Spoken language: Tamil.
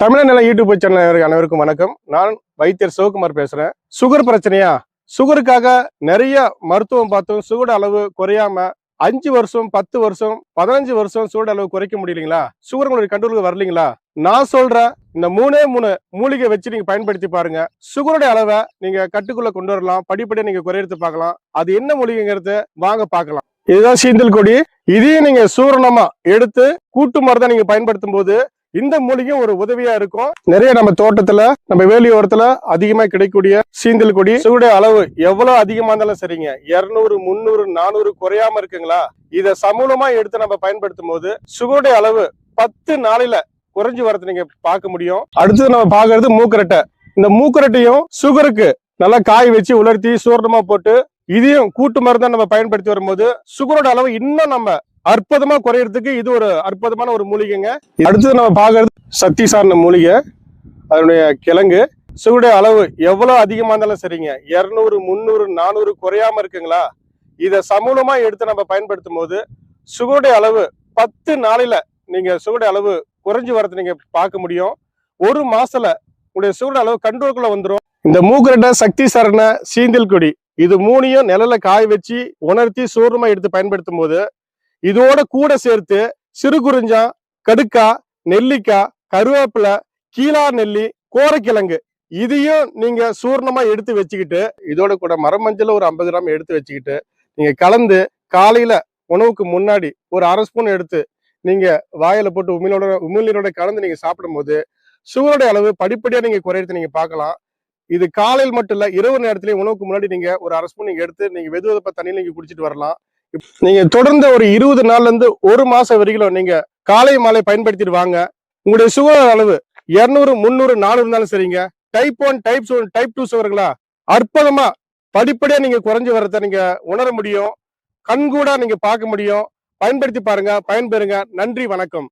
தமிழ நில யூடியூப் சேனல் அனைவருக்கும் வணக்கம். நான் வைத்தியர் சிவகுமார் பேசுறேன். சுகர் பிரச்சனையா? சுகருக்காக நிறைய மருத்துவம் பார்த்தும் சுகர் அளவு குறையாம அஞ்சு வருஷம் பத்து வருஷம் பதினஞ்சு வருஷம் சுகர் அளவு குறைக்க முடியலீங்களா? சுகர் உங்களுடைய கண்ட்ரோலுக்கு வரலீங்களா? நான் சொல்ற இந்த மூணே மூணு மூலிகை வச்சு நீங்க பயன்படுத்தி பாருங்க. சுகருடைய அளவை நீங்க கட்டுக்குள்ள கொண்டு வரலாம். படிப்படியா நீங்க குறையெடுத்து பார்க்கலாம். அது என்ன மூலிகைங்கிறது வாங்க பார்க்கலாம். இதுதான் சீந்தல் கொடி. இதையும் நீங்க சூரணமா எடுத்து கூட்டு மருந்தை நீங்க பயன்படுத்தும் போது இந்த மூலிகையும் ஒரு உதவியா இருக்கும். நிறைய நம்ம தோட்டத்துல நம்ம வேலியோரத்துல அதிகமா கிடைக்கக்கூடிய சீந்தல் கொடி சுகருடைய அளவு எவ்வளவு அதிகமா இருந்தாலும் சரிங்க. இருநூறு முந்நூறு நானூறு குறையாம இருக்குங்களா? இத சமூலமா எடுத்து நம்ம பயன்படுத்தும் போது சுகருடைய அளவு பத்து நாளையில குறைஞ்சு வரது நீங்க பார்க்க முடியும். அடுத்தது நம்ம பாக்குறது மூக்கரட்டை. இந்த மூக்கரட்டையும் சுகருக்கு நல்லா காய் வச்சு உலர்த்தி சூரணமா போட்டு இதையும் கூட்டு மருந்தா நம்ம பயன்படுத்தி வரும்போது சுகரோட அளவு இன்னும் நம்ம அற்புதமா குறையறதுக்கு இது ஒரு அற்புதமான ஒரு மூலிகைங்க. அடுத்தது நம்ம பார்க்கறது சக்தி சார்ந்த மூலிகை. அதனுடைய கிழங்கு. சுகருடைய அளவு எவ்வளவு அதிகமா இருந்தாலும் சரிங்க. இருநூறு முந்நூறு நானூறு குறையாம இருக்குங்களா? இத சமூலமா எடுத்து நம்ம பயன்படுத்தும் போது சுகருடைய அளவு பத்து நாளையில நீங்க சுகருடைய அளவு குறைஞ்சு வரது நீங்க பார்க்க முடியும். ஒரு மாசத்துல உங்களுடைய சுகருடைய அளவு கண்ட்ரோலுக்குள்ள வந்துடும் இந்த மூக்கரட்டை சக்தி சரண சீந்தல் கொடி. இது மூணையும் நிழல்ல காய வச்சு உணர்த்தி சூர்ணமா எடுத்து பயன்படுத்தும் போது இதோட கூட சேர்த்து சிறு குறிஞ்சா கடுக்கா நெல்லிக்காய் கருவேப்பிலை கீழா நெல்லி கோரைக்கிழங்கு இதையும் நீங்க சூர்ணமா எடுத்து வச்சுக்கிட்டு இதோட கூட மரமஞ்சள் ஒரு ஐம்பது கிராம் எடுத்து வச்சுக்கிட்டு நீங்க கலந்து காலையில உணவுக்கு முன்னாடி ஒரு அரை ஸ்பூன் எடுத்து நீங்க வாயில போட்டு உமிழோட உமிழ்நீரோட கலந்து நீங்க சாப்பிடும்போது சுகருடைய அளவு படிப்படியா நீங்க குறையிறது நீங்க பார்க்கலாம். இது காலையில் மட்டும் இல்ல இரவு நேரத்திலேயே உணவுக்கு முன்னாடி நீங்க ஒரு அரை ஸ்பூன் நீங்க எடுத்து நீங்க வெது வெதப்ப தண்ணியில் நீங்க குடிச்சிட்டு வரலாம். நீங்க தொடர்ந்து ஒரு இருபது நாள்ல இருந்து ஒரு மாசம் வரைக்கும் நீங்க காலை மாலை பயன்படுத்திட்டு வாங்க. உங்களுடைய சுகர் அளவு இருநூறு முந்நூறு நானூறு இருந்தாலும் சரிங்க. Type one type type two சுகர்களா அற்புதமா படிப்படியா நீங்க குறைஞ்சு வரத நீங்க உணர முடியும். கண்கூடா நீங்க பார்க்க முடியும். பயன்படுத்தி பாருங்க பயன்பெறுங்க. நன்றி வணக்கம்.